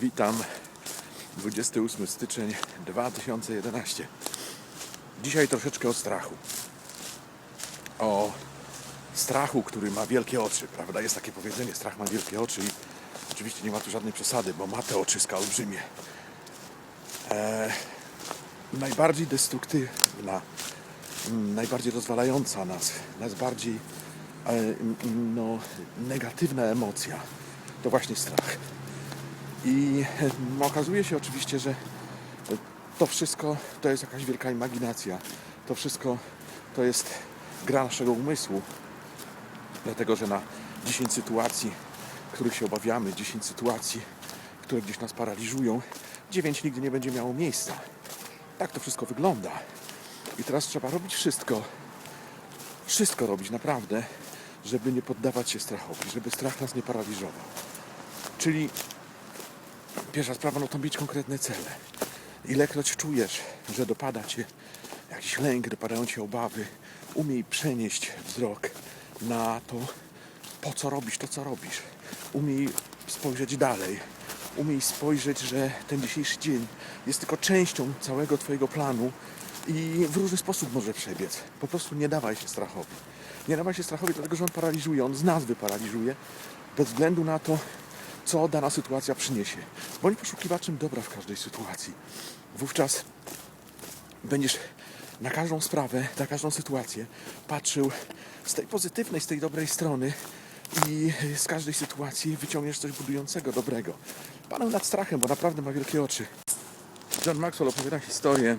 Witam. 28 styczeń 2011. Dzisiaj troszeczkę o strachu. O strachu, który ma wielkie oczy, prawda? Jest takie powiedzenie, strach ma wielkie oczy i oczywiście nie ma tu żadnej przesady, bo ma te oczyska olbrzymie. E, najbardziej destruktywna, mm, najbardziej rozwalająca nas, najbardziej e, mm, no, negatywna emocja to właśnie strach. I e, okazuje się oczywiście, że to wszystko to jest jakaś wielka imaginacja. To wszystko to jest gra naszego umysłu. Dlatego, że na 10 sytuacji, których się obawiamy, 10 sytuacji, które gdzieś nas paraliżują, 9 nigdy nie będzie miało miejsca. Tak to wszystko wygląda. I teraz trzeba robić wszystko, wszystko robić naprawdę, żeby nie poddawać się strachowi, żeby strach nas nie paraliżował. Czyli Pierwsza sprawa, no to mieć konkretne cele. Ilekroć czujesz, że dopada cię jakiś lęk, dopadają cię obawy, umiej przenieść wzrok na to, po co robisz to, co robisz. Umiej spojrzeć dalej. Umiej spojrzeć, że ten dzisiejszy dzień jest tylko częścią całego twojego planu i w różny sposób może przebiec. Po prostu nie dawaj się strachowi. Nie dawaj się strachowi, dlatego że on paraliżuje, on z nas wyparaliżuje, bez względu na to, co dana sytuacja przyniesie. Bądź poszukiwaczem dobra w każdej sytuacji. Wówczas będziesz na każdą sprawę, na każdą sytuację patrzył z tej pozytywnej, z tej dobrej strony i z każdej sytuacji wyciągniesz coś budującego, dobrego. Panuj nad strachem, bo naprawdę ma wielkie oczy. John Maxwell opowiada historię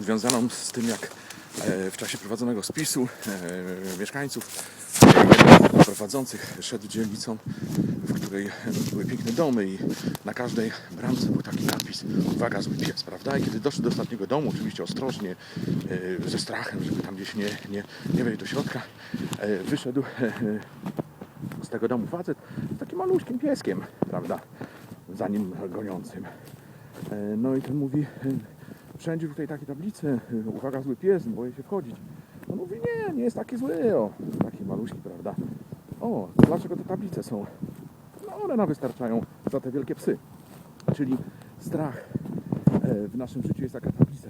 związaną z tym, jak e, w czasie prowadzonego spisu e, mieszkańców prowadzących szedł dzielnicą, w której były piękne domy i na każdej bramce był taki napis uwaga, zły pies, prawda? I kiedy doszli do ostatniego domu, oczywiście ostrożnie, e, ze strachem, żeby tam gdzieś nie, nie, nie wejść do środka, e, wyszedł e, z tego domu facet z takim maluśkim pieskiem, prawda? Za nim goniącym. No i ten mówi, wszędzie tutaj takie tablice, uwaga, zły pies, boję się wchodzić. On mówi, nie, nie jest taki zły, o, taki maluśki, prawda? O, dlaczego te tablice są? No one nam wystarczają za te wielkie psy. Czyli strach e, w naszym życiu jest taka tablica.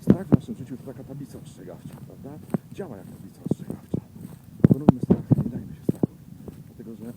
Strach w naszym życiu to taka tablica ostrzegawcza, prawda? Działa jak tablica ostrzegawcza. Pokonujmy strach, nie dajmy się strachu. Dlatego, że